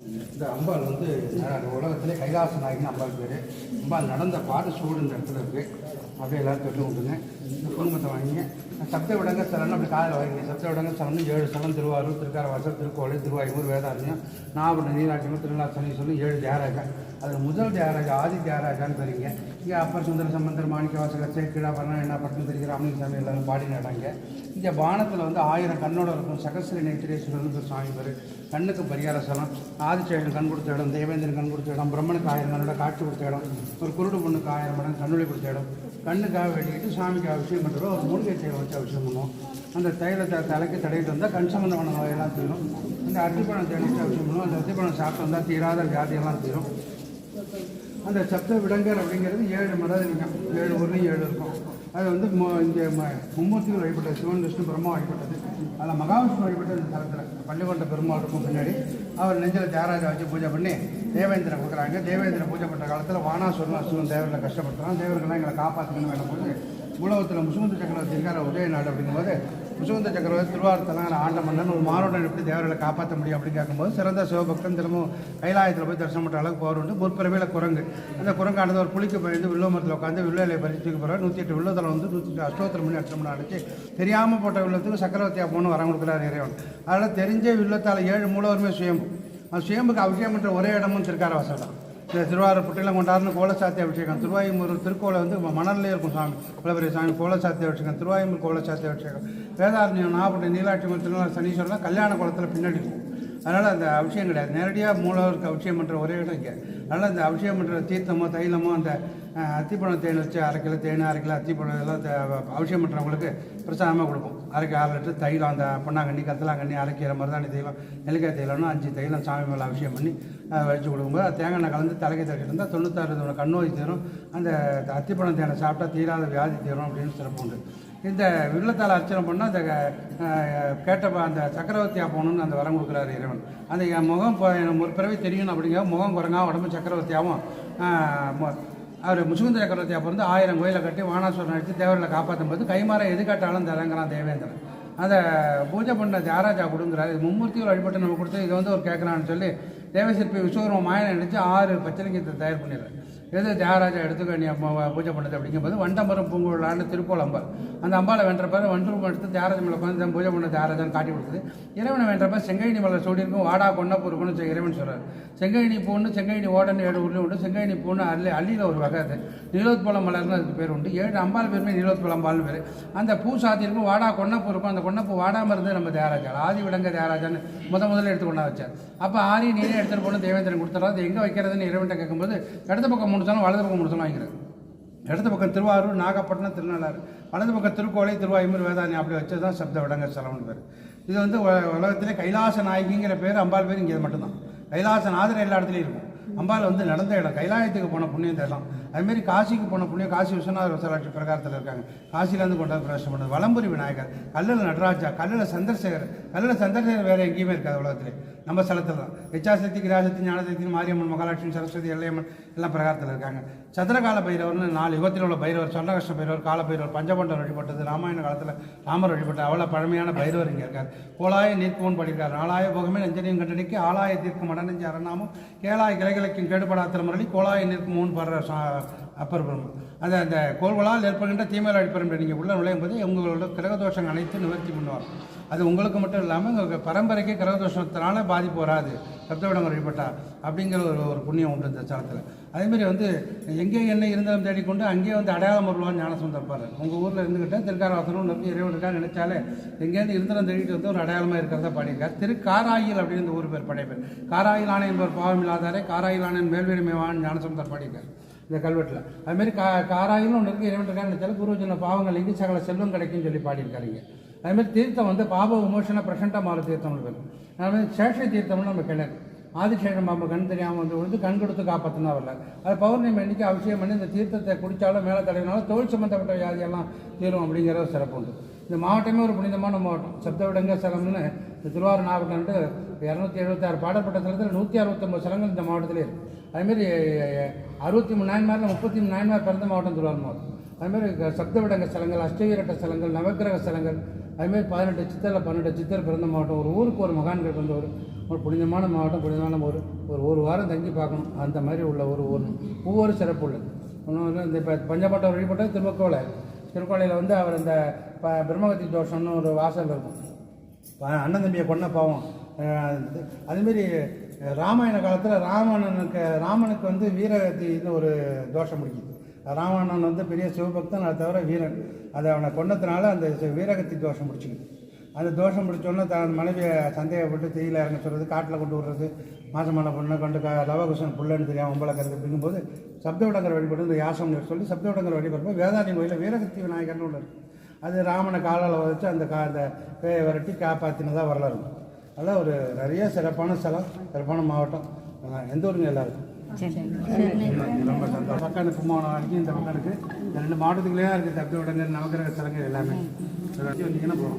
இந்த அம்பாள் வந்து உலகத்திலே கைலாச நாயகின்னு அம்பாள் பேர். அம்பாள் நடந்த பாட சூடு இந்த இடத்துல இருக்குது அப்படியே எல்லாரும் தொட்டு விட்டுங்க இந்த குடும்பத்தை வாங்கிங்க. சப்த விடங்க ஸ்தலம்னு அப்படி காலையில் வாங்கி சப்த விடங்க ஸ்தலம்னு ஏழு ஸ்தலம் திருவாரூர் திருக்காரவாசல் திருக்கோளை திருவாயூர் வேதாரண்யம் நாகப்பட்டினம் நீராட்சியம் திருநாசனி சொல்லி ஏழு தியாகராஜா. அதில் முதல் தியாகராஜா ஆதி தியாகராஜான்னு தெரியுங்க இங்கே அப்பர் சுந்தர சம்பந்தர் மாணிக்க வாசகர் சேக்கிடா பண்ண என்ன பட்டம் தெரிகிற சாமி எல்லாரும் பாடி நடாங்க இங்கே பானத்தில் வந்து ஆயிரம் கண்ணோட இருக்கும். சகசிர நேத்திரேஸ்வரன் சாமி பேர். கண்ணுக்கு பரிகார ஸ்தலம். ஆதிச்சேடன் கண் கொடுத்த இடம் தேவேந்திரன் கண் கொடுத்த இடம் பிரம்மனுக்கு ஆயிரம் கண்ணோட காட்சி கொடுத்த இடம் ஒரு குருடு பொண்ணுக்கு ஆயிரம் மடம் கண்ணுளி கொடுத்த இடம். கண்ணுக்காக வேண்டிக்கிட்டு சாமிக்கு அபிஷேகம் பண்ணுறோம் ஒரு மூலிகை செய்வோம் வச்சு அபிஷேகம் அந்த தைலத்தை தலைக்கு தடையிட்டு வந்தால் கண் சம்பந்தமான நோயெல்லாம் தீரும். அந்த அத்திப்பழம் தேடி வச்சு அபிஷேகம் பண்ணுவோம் அந்த அத்திப்பழம் சாப்பிட்டு வந்தால் தீராத வியாதியெல்லாம் தீரும். அந்த சப்த விடங்கர் அப்படிங்கிறது ஏழு மரலிங்கம் ஏழு ஊர்லேயும் ஏழு இருக்கும். அது வந்து இங்கே ம- மும்மூர்த்திகள் வழிபட்டது சிவன் விஷ்ணு பிரம்மா வழிபட்டது. அதில் மகாவிஷ்ணு வழிபட்டது இந்த தலத்தில். பள்ளிக்கொண்ட பெருமாள் இருக்கும் பின்னாடி. அவர் நெஞ்சில் தியாகராஜா வச்சு பூஜை பண்ணி தேவேந்திரன் கொடுக்குறாங்க. தேவேந்திரன் பூஜை பண்ணுற காலத்தில் வானாசுரன் அசுரன் தேவரில் கஷ்டப்பட்டுறான் தேவர்கள்லாம் எங்களை காப்பாற்றணும் வேணும் போது உலகத்தில் முசுகுந்த சக்கரவர்த்தி இருக்கார் உதய நாடு அப்படிங்கும்போது முசுகுந்த சக்கரவர்த்தி திருவாரூர்த்தலாம் ஆண்ட மன்னன் ஒரு மாறுடன் எப்படி தேவர்களை காப்பாற்ற முடியும் அப்படின்னு கேட்கும்போது சிறந்த சிவபக்தன் தினமும் கைலாயத்தில் போய் தரிசனம் பண்ணுற அளவுக்கு போகிறோண்டு முற்பிறவையில் குரங்கு. அந்த குரங்கானது ஒரு புளிக்கு பயந்து வில்லமரத்தில் உட்காந்து வில்ல இலையை பறிச்சுக்கு போகிறார் நூற்றி எட்டு வில்லத்தில் வந்து நூற்றி எட்டு அஷ்டோத்திரம் மணி அச்சம் அடிச்சு தெரியாமல் போட்ட வில்லத்துக்கு சக்கரவர்த்தியாக போகணும் வரம் கொடுக்குறாரு இறைவன். அதனால் தெரிஞ்ச வில்லத்தால் ஏழு மூலவருமே சுயம்பு. அந்த சுயம்புக்கு அவசியம் பண்ணுற ஒரே இடமும் திருக்காரவாசல் தான். திருவாரூர் புட்டிலம் கொண்டாடுன்னு கோலசாத்தி அபிஷேகம். திருவாயுமூர் திருக்கோலை வந்து மணல்லே இருக்கும் சாமி இவ்வளோ சாமி கோலசாத்தி அபிஷேகம். திருவாயுமூர் கோலசாத்தி அபிஷேகம். வேதாரண்யம் நாகப்பட்டினம் நீலாட்சி திருநாள் சனீஸ்வரர்லாம் கல்யாண குளத்தில் பின்னாடி இருக்கும். அதனால் அந்த அபிஷேகம் கிடையாது. நேரடியாக மூலவருக்கு அபிஷேகம் பண்ணுற ஒரே இடம் இங்கே. அதனால் அந்த அபிஷேகம் பண்ணுற தீர்த்தமோ தைலமோ அந்த அத்திப்பழம் தேன் வச்சு அரை கிலோ தேன் அரை கிலோ அத்திப்பழம் இதெல்லாம் தே- பண்ணுறவங்களுக்கு பிரசாதமாக கொடுப்போம். அரைக்கு ஆறு லிட்டர் தைலம் அந்த பொன்னாங்கண்ணி கத்தலாங்கண்ணி அரைக்கிற மருதாணி தைலம் நெல்லிக்காய் தைலம்னு அஞ்சு தைலம் சாமி மேலே அவசியம் பண்ணி வச்சு கொடுக்கும்போது தேங்காய் எண்ணெய் கலந்து தலைக்கு தக்கிட்டு இருந்தால் தொண்ணூத்தாறு கண்ணோய் தீரும். அந்த அத்திப்பழம் தேனை சாப்பிட்டா தீராத வியாதி தீரும் அப்படின்னு சிறப்பு உண்டு. இந்த வில்லத்தால் அர்ச்சனை பண்ணால் அந்த கேட்ட அந்த சக்கரவர்த்தியாக போகணும்னு அந்த வரம் கொடுக்குறாரு இறைவன். அந்த என் முகம் எனக்கு ஒரு தெரியணும் அப்படிங்க முகம் குரங்கா உடம்பு சக்கரவர்த்தியாகவும் அவர் முசுகுந்த சக்கரவர்த்தியா பிறந்து ஆயிரம் கோயிலை கட்டி வானாசுரன் அடித்து தேவர்களை காப்பாற்றும் போது கைமாற எது கேட்டாலும் தரங்கிறான் தேவேந்திரன். அந்த பூஜை பண்ண தியாகராஜா கொடுங்குறாரு. இது மும்மூர்த்திகள் வழிபட்டு நம்ம கொடுத்து இதை வந்து ஒரு கேட்கலான்னு சொல்லி தேவசிற்பி விஸ்வகர்ம மாயனை நினச்சி ஆறு பச்சலிங்கத்தை தயார் பண்ணிடுறாரு. எது தியாகராஜா எடுத்துக்க நீ அம்மாவை பூஜை பண்ணுது அப்படிங்கும்போது வண்டமரம் பூங்குழலான்னு திருக்கோள் அம்பா அந்த அம்பாளை வென்ற வண்டூர் எடுத்து தியாராஜ மேலே உட்காந்து பூஜை பண்ண தியாகராஜான்னு காட்டி கொடுக்குது இறைவனை வென்றப்ப பிறகு செங்கைனி மலர் சூடி இருக்கும் வாடா கொண்டா பொறுக்கணும் இறைவன் சொல்கிறார் செங்கைனி பூன்னு செங்கைனி ஓடன்னு ஏழு ஊர்லேயும் உண்டு. செங்கைனி பூன்னு அள்ளி அள்ளியில் ஒரு வகை அது. நீலோத்பலம் மலர்னு அதுக்கு பேர் உண்டு. ஏழு அம்பாள் பேருமே நீலோத்பலம் அம்பாள்னு பேர். அந்த பூ சாத்தியிருக்கும் வாடா கொன்னப்பூ இருக்கும் அந்த கொன்னப்பூ வாடாமல் இருந்து நம்ம தியாகராஜா ஆதி விடங்க தியாகராஜான்னு முத முதல்ல எடுத்து கொண்டா வச்சார். அப்போ ஆரி நீரே எடுத்துகிட்டு போகணும் தேவேந்திரன் கொடுத்துறோம் அது எங்கே வைக்கிறதுன்னு இறைவன்ட்ட கேட்கும்போது இடது பக்கம் மூணு வலது பக்கம் மூணு வாங்கிக்கிறது இடது பக்கம் திருவாரூர் நாகப்பட்டினம் திருநள்ளாறு. வலது பக்கம் திருக்கோளை திருவாயுமூர் வேதாணி அப்படி வச்சது தான் சப்த விடங்க ஸ்தலம்னு பேர். இது வந்து உலகத்திலே கைலாச நாயகிங்கிற பேர் அம்பாள் பேர் இங்கே மட்டும்தான். கைலாச நாதர் எல்லா இடத்துலையும் இருக்கும். அம்பாள் வந்து நடந்த இடம். கைலாயத்துக்கு போன புண்ணியம் தேடலாம். அதுமாரி காசிக்கு போன புண்ணியம் காசி விஸ்வநாத வசலாட்சி பிரகாரத்தில் இருக்காங்க. காசிலேருந்து கொண்டாந்து பிரவேசம் பண்ணது. வலம்புரி விநாயகர் கல்லில் நடராஜா கல்லில் சந்திரசேகர் கல்லில் சந்திரசேகர் வேறு எங்கேயுமே இருக்காது உலகத்திலே. நம்ம ஸ்தலத்தில் தான். இச்சாசக்தி கிராசக்தி ஞானசக்தி மாரியம்மன் மகாலட்சுமி சரஸ்வதி எல்லையம்மன் எல்லாம் பிரகாரத்தில் இருக்காங்க. சந்திரகால பைரவர்னு நாலு யுகத்தில் உள்ள பைரவர் சொர்ணகிருஷ்ண பைரவர் கால பைரவர் பஞ்சபண்டர் வழிபட்டது ராமாயண காலத்தில் ராமர் வழிபட்ட அவ்வளோ பழமையான பைரவர் இங்கே இருக்கார். கோலாய நீர்க்கோன் படிக்கிறார். நாலாய போகமே நெஞ்சனையும் கண்டனிக்கு ஆலாய தீர்க்கும் மடநெஞ்சு அரணாமும் கேளாய கிளைகளுக்கும் கேடுபடா முரளி கோலாய நிற்கும் மூன் படுற அப்பர் பிரம்மன் அந்த அந்த கோள்களால் ஏற்படுகின்ற தீமையில் அடிப்படை நீங்கள் உள்ள நுழையும் போது உங்களோட கிரகதோஷங்கள் அனைத்து நிவர்த்தி பண்ணுவார். அது உங்களுக்கு மட்டும் இல்லாமல் உங்களுக்கு பரம்பரைக்கு கிரகதோஷத்தினால பாதிப்பு வராது. சப்தவிடம் வழிபட்டா அப்படிங்கிற ஒரு ஒரு புண்ணியம் உண்டு இந்த ஸ்தலத்தில் அதேமாரி வந்து எங்கே என்ன இருந்தாலும் தேடிக்கொண்டு அங்கேயே வந்து அடையாளம் வருவான்னு ஞானசுந்தர் பாரு உங்கள் ஊரில் இருந்துக்கிட்டே திருக்காரவாசனம் நம்பி இறைவன் இருக்கா நினைச்சாலே எங்கேருந்து இருந்தனம் தேடிட்டு வந்து ஒரு அடையாளமாக இருக்கிறதா பாடியிருக்கார். திருக்காராயில் அப்படின்னு இந்த ஊர் பேர் படைப்பேர் காராயில் ஆணையம் பேர் பாவம் இல்லாதாரே காராயில் ஆணையன் மேல்வீரமேவான் ஞானசம் பாடியிருக்கார். இந்த கல்வெட்டில். அதுமாரி கா காராயிலும் ஒன்று இருக்குது இறைவன் இருக்கான்னு நினைச்சாலும் குருஜன பாவங்கள் இங்கு சகல செல்வம் கிடைக்கும்னு சொல்லி பாடியிருக்காருங்க. அதுமாரி தீர்த்தம் வந்து பாப விமோசன பிரசண்ட மால தீர்த்தம்னு பேர் அதுமாதிரி சேஷ தீர்த்தம்னு நம்ம கிணறு. ஆதிசேஷன் பாம்பு கண் தெரியாமல் வந்து விழுந்து கண் கொடுத்து காப்பாற்றினா வரல. அது பௌர்ணமி அன்னைக்கு அபிஷேகம் பண்ணி இந்த தீர்த்தத்தை குடித்தாலும் மேலே தடவினாலும் தோல் சம்மந்தப்பட்ட வியாதியெல்லாம் தீரும் அப்படிங்கிற சிறப்பு உண்டு. இந்த மாவட்டமே ஒரு புனிதமான மாவட்டம். சப்தவிடங்க சலம்னு இந்த திருவாரூர் நாகப்பட்டினம் இரநூத்தி எழுபத்தாறு பாடப்பட்ட ஸ்தலத்தில் நூற்றி அறுபத்தொம்பது சலங்கள் இந்த மாவட்டத்திலே இருக்குது அதுமாரி அறுபத்தி மூணு நாயன்மாரில் முப்பத்தி மூணு நாயன்மார் பிறந்த மாவட்டம் திருவாரூர் மாவட்டம் அதுமாதிரி சப்தவிடங்க ஸ்தலங்கள் அஷ்டவீரட்ட ஸ்தலங்கள் நவக்கிரக ஸ்தலங்கள் அதுமாரி பதினெட்டு சித்தரில் பன்னெண்டு சித்தர் பிறந்த மாவட்டம் ஒரு ஊருக்கு ஒரு மகான்கள் பிறந்த ஒரு ஒரு புனிதமான மாவட்டம் புனிதமான ஒரு ஒரு ஒரு வாரம் தங்கி பார்க்கணும். அந்த மாதிரி உள்ள ஒரு ஊர் ஒவ்வொரு சிறப்பு உள்ளது. ஒன்றும் இந்த இப்போ பஞ்சப்பட்ட வழிபட்டது திருமக்கோளை. திருக்கோளையில் வந்து அவர் அந்த ப பிரம்மகத்தி தோஷம்னு ஒரு வாசல் இருக்கும். அண்ணன் தம்பியை கொன்ன பாவம். அதுமாரி ராமாயண காலத்தில் ராவணனுக்கு ராமனுக்கு வந்து வீரகத்தின்னு ஒரு தோஷம் முடிக்குது ராவணன் வந்து பெரிய சிவபக்தன் அதை தவிர வீரன். அதை அவனை கொண்டதுனால அந்த வீரகத்தி தோஷம் முடிச்சுக்குது அந்த தோஷம் முடிச்சோன்னே தன் மனைவியை சந்தேகப்பட்டு தேயில இறங்க சொல்கிறது காட்டில் கொண்டு விடுறது மாசமான பொண்ணை கொண்டு க லவகுஷன் புள்ளன்னு தெரியாமல் உம்பளக்கிறது அப்படிங்கும்போது சப்தவிடங்கர் வழிபட்டு இந்த யாசம் சொல்லி சப்தவிடங்கர் வழிபடும்போது வேதாளி கோயிலில் வீரகத்தி விநாயகர்னு ஒன்று இருக்குது அது ராமனை காலால் வச்சு அந்த கா அந்த பேயை விரட்டி காப்பாற்றினதாக வரலாறு. அதெல்லாம் ஒரு நிறைய சிறப்பான ஸ்தலம் சிறப்பான மாவட்டம். எந்த ஊருங்க எல்லாருக்கும்? ரொம்ப சந்தோஷம். பக்கம் கும்பகோணம் வரைக்கும் இந்த பக்கம் இருக்குது இந்த ரெண்டு மாவட்டத்துக்குள்ளே தான் இருக்குது தப்பி உடனே நவக்கிரக ஸ்தலங்கள் எல்லாமே. வந்தீங்கன்னா போகிறோம்